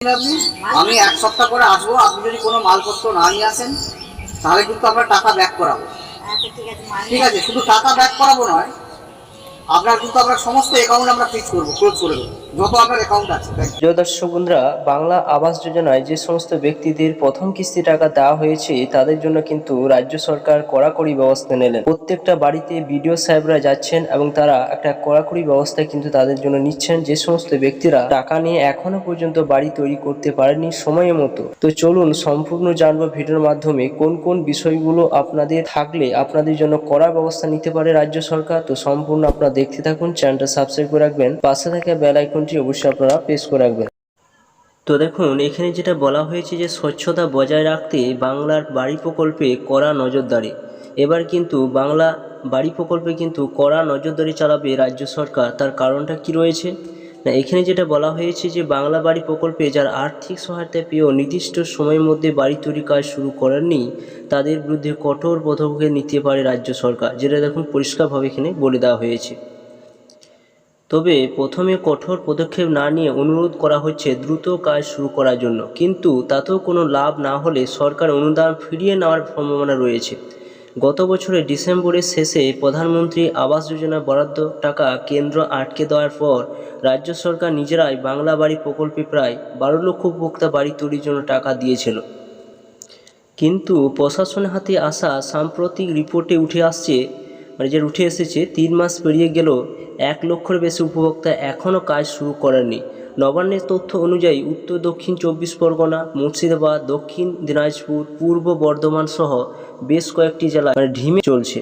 আমি এক সপ্তাহ পরে আসব আপনি যদি কোনো মালপত্র না নিয়ে আসেন তাহলে কিন্তু আমরা টাকা ব্যাক করাবো। আচ্ছা ঠিক আছে শুধু টাকা ব্যাক করাবো নয় আপনার কিন্তু আমরা সমস্ত অ্যাকাউন্ট আমরা ফিক্স করব ক্লোজ করে যত আপনার অ্যাকাউন্ট আছে. প্রিয় বাংলা আবাস যোজনায় যে সমস্ত ব্যক্তিদের প্রথম কিস্তি টাকা দেওয়া হয়েছে, তাদের জন্য কিন্তু রাজ্য সরকার কড়াকড়ি ব্যবস্থা নিলেন। প্রত্যেকটা বাড়িতে বিডিও সাহেবরা যাচ্ছেন এবং তারা একটা কড়াকড়ি ব্যবস্থা কিন্তু তাদের জন্য নিচ্ছেন। যে সমস্ত ব্যক্তিরা টাকা নিয়ে এখনও পর্যন্ত বাড়ি তৈরি করতে পারেনি সময়ের মতো। তো চলুন, সম্পূর্ণ জানব ভিডিওর মাধ্যমে কোন কোন বিষয়গুলো আপনাদের থাকলে আপনাদের জন্য কড়া ব্যবস্থা নিতে পারে রাজ্য সরকার। তো সম্পূর্ণ আপনারা দেখতে থাকুন চ্যানেলটা সাবস্ক্রাইব করে রাখবেন। পাশে থাকা বেল আইকনটি অবশ্যই আপনারা প্রেস করে রাখবেন। তো দেখুন, এখানে যেটা বলা হয়েছে যে, স্বচ্ছতা বজায় রাখতে বাংলার বাড়ি প্রকল্পে কড়া নজরদারি। এবার কিন্তু বাংলা বাড়ি প্রকল্পে কিন্তু কড়া নজরদারি চালাবে রাজ্য সরকার। তার কারণটা কি রয়েছে? না, এখানে যেটা বলা হয়েছে যে বাংলা বাড়ি প্রকল্পে যারা আর্থিক সহায়তা পেয়েও নির্দিষ্ট সময়ের মধ্যে বাড়ি তৈরি কাজ শুরু করেননি, তাদের বিরুদ্ধে কঠোর পদক্ষেপ নিতে পারে রাজ্য সরকার, যেটা দেখুন পরিষ্কারভাবে এখানে বলে দেওয়া হয়েছে। তবে প্রথমে কঠোর পদক্ষেপ না নিয়ে অনুরোধ করা হচ্ছে দ্রুত কাজ শুরু করার জন্য, কিন্তু তাতেও কোনো লাভ না হলে সরকার অনুদান ফিরিয়ে নেওয়ার সম্ভাবনা রয়েছে। গত বছরের ডিসেম্বরের শেষে প্রধানমন্ত্রী আবাস যোজনা বরাদ্দ টাকা কেন্দ্র আটকে দেওয়ার পর রাজ্য সরকার নিজেরাই বাংলা বাড়ি প্রকল্পে প্রায় বারো লক্ষ উপভোক্তা বাড়ি তৈরির জন্য টাকা দিয়েছিল। কিন্তু প্রশাসনের হাতে আসা সাম্প্রতিক রিপোর্টে উঠে আসছে মানে যে উঠে এসেছে, তিন মাস পেরিয়ে গেল, এক লক্ষের বেশি উপভোক্তা এখনও কাজ শুরু করেননি। নবান্নের তথ্য অনুযায়ী উত্তর, দক্ষিণ চব্বিশ পরগনা, মুর্শিদাবাদ, দক্ষিণ দিনাজপুর, পূর্ব বর্ধমান সহ বেশ কয়েকটি জেলায় ঢিমে চলছে।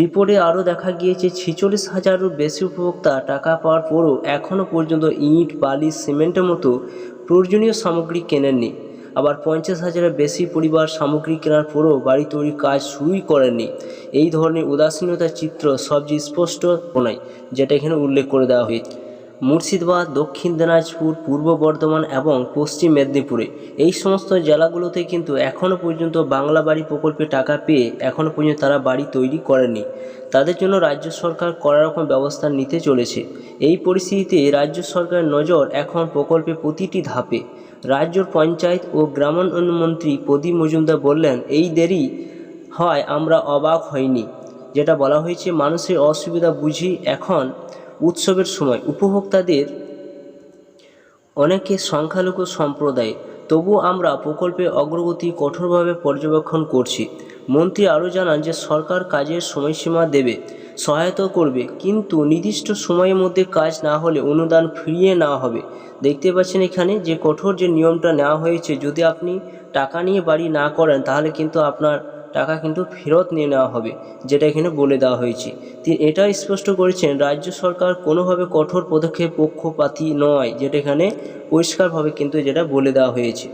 রিপোর্টে আরও দেখা গিয়েছে, ছেচল্লিশ হাজারেরও বেশি উপভোক্তা টাকা পাওয়ার পরও এখনও পর্যন্ত ইট, বালি, সিমেন্টের মতো প্রয়োজনীয় সামগ্রী কেনেননি। আবার পঞ্চাশ হাজারের বেশি পরিবার সামগ্রী কেনার পরও বাড়ি তৈরির কাজ শুরুই করেননি। এই ধরনের উদাসীনতার চিত্র সবচেয়ে স্পষ্ট নয়, যেটা এখানে উল্লেখ করে দেওয়া হয়েছে। মুর্শিদাবাদ, দক্ষিণ দিনাজপুর, পূর্ব বর্ধমান এবং পশ্চিম মেদিনীপুরে। এই সমস্ত জেলাগুলোতে কিন্তু এখনও পর্যন্ত বাংলা বাড়ি প্রকল্পে টাকা পেয়ে এখনও পর্যন্ত তারা বাড়ি তৈরি করেনি তাদের জন্য রাজ্য সরকার কড়া রকম ব্যবস্থা নিতে চলেছে। এই পরিস্থিতিতে রাজ্য সরকারের নজর এখন প্রকল্পে প্রতিটি ধাপে। রাজ্যর পঞ্চায়েত ও গ্রামোন্নয়ন মন্ত্রী প্রদীপ মজুমদার বললেন, এই দেরি হয়, আমরা অবাক হইনি। যেটা বলা হয়েছে, মানুষের অসুবিধা বুঝি এখন উৎসবের সময় উপভোক্তাদের অনেকে সংখ্যালঘু সম্প্রদায়। তবু আমরা প্রকল্পের অগ্রগতি কঠোরভাবে পর্যবেক্ষণ করছি। মন্ত্রী আরও জানান যে সরকার কাজের সময়সীমা দেবে, সহায়তা করবে, কিন্তু নির্দিষ্ট সময়ের মধ্যে কাজ না হলে অনুদান ফিরিয়ে নেওয়া হবে। দেখতে পাচ্ছেন এখানে যে কঠোর যে নিয়মটা নেওয়া হয়েছে, যদি আপনি টাকা নিয়ে বাড়ি না করেন, তাহলে কিন্তু আপনার টাকা কিন্তু ফেরত নিয়ে নেওয়া হবে, যেটা এখানে বলে দেওয়া হয়েছে। তিনি এটা স্পষ্ট করেছেন, রাজ্য সরকার কোনোভাবে কঠোর পদক্ষেপ পক্ষপাতী নয়, যেটা এখানে পরিষ্কারভাবে কিন্তু যেটা বলে দেওয়া হয়েছে।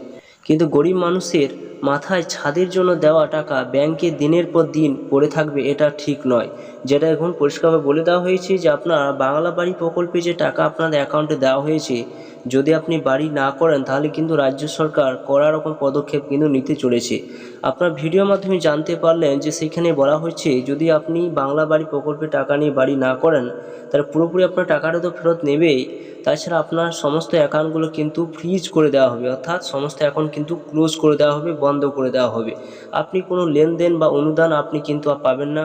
কিন্তু গরিব মানুষের মাথায় ছাদের জন্য দেওয়া টাকা ব্যাংকে দিনের পর দিন পড়ে থাকবে, এটা ঠিক নয়। যেটা এখন পরিষ্কারভাবে বলে দেওয়া হয়েছে যে আপনার বাংলা বাড়ি প্রকল্পে যে টাকা আপনাদের অ্যাকাউন্টে দেওয়া হয়েছে, যদি আপনি বাড়ি না করেন, তাহলে কিন্তু রাজ্য সরকার কড়া রকম পদক্ষেপ কিন্তু নিতে চলেছে। আপনার ভিডিওর মাধ্যমে জানতে পারলেন যে সেখানে বলা হচ্ছে, যদি আপনি বাংলা বাড়ি প্রকল্পে টাকা নিয়ে বাড়ি না করেন, তাহলে পুরোপুরি আপনার টাকাটা তো ফেরত নেবেই। তাছাড়া আপনার সমস্ত অ্যাকাউন্টগুলো কিন্তু ফ্রিজ করে দেওয়া হবে, অর্থাৎ সমস্ত অ্যাকাউন্ট কিন্তু ক্লোজ করে দেওয়া হবে, বন্ধ করে দেওয়া হবে। আপনি কোনো লেনদেন বা অনুদান আপনি কিন্তু আর পাবেন না।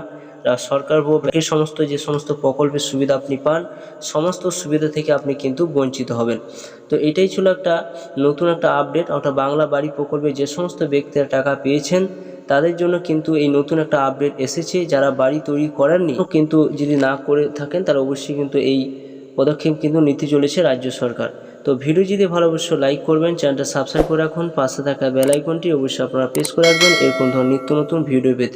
সরকার ব্যাংকের সমস্ত যে সমস্ত প্রকল্পের সুবিধা আপনি পান, সমস্ত সুবিধা থেকে আপনি কিন্তু বঞ্চিত হবেন। তো এটাই ছিল একটা নতুন একটা আপডেট অর্থাৎ বাংলা বাড়ি প্রকল্পে যে সমস্ত ব্যক্তিরা টাকা পেয়েছেন, তাদের জন্য কিন্তু এই নতুন একটা আপডেট এসেছে। যারা বাড়ি তৈরি করেননি কিন্তু যদি না করে থাকেন, তারা অবশ্যই কিন্তু এই পদক্ষেপ কিন্তু নিতে চলেছে রাজ্য সরকার। তো ভিডিও যদি ভালো অবশ্যই লাইক করবেন চ্যানেলটা সাবস্ক্রাইব করে রাখুন, পাশে থাকা বেল আইকনটি অবশ্যই আপনারা প্রেস করে রাখবেন। এরকম ধরনের নিত্য নতুন ভিডিও পেতে।